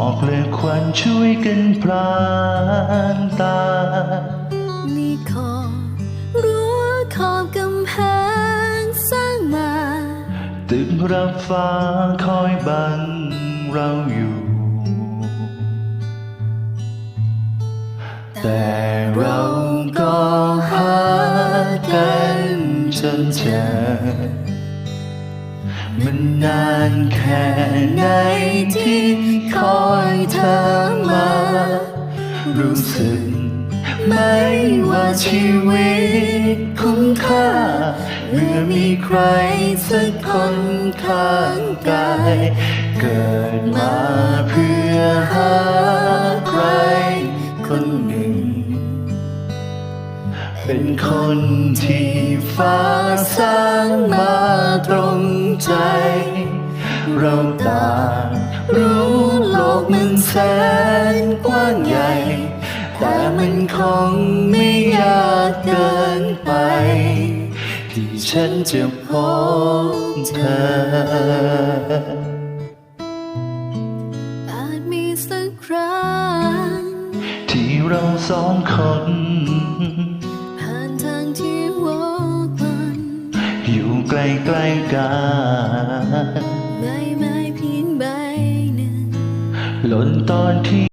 อกและควันช่วยกันพรางตา มีขอบรั้วขอบกำแพงสร้างมา ตึกรับฟ้าคอยบังเราอยู่ แต่เราก็หากันจนเจอ มันนานแค่ไหนที่คอยเธอมา รู้สึกไหมว่าชีวิตคุ้มค่า เมื่อมีใครสักคนข้างกาย เกิดมาเพื่อหา เป็นคนที่ฟ้าสร้างมาตรงใจ เราต่างรู้โลกมันแสนกว้างใหญ่ แต่มันคงไม่ยากเกินไป ที่ฉันจะพบเธออาจมีสักครั้งที่เราสองคน อยู่ใกล้ๆกันใบไม้เพียงใบหนึ่งหล่นตอนที่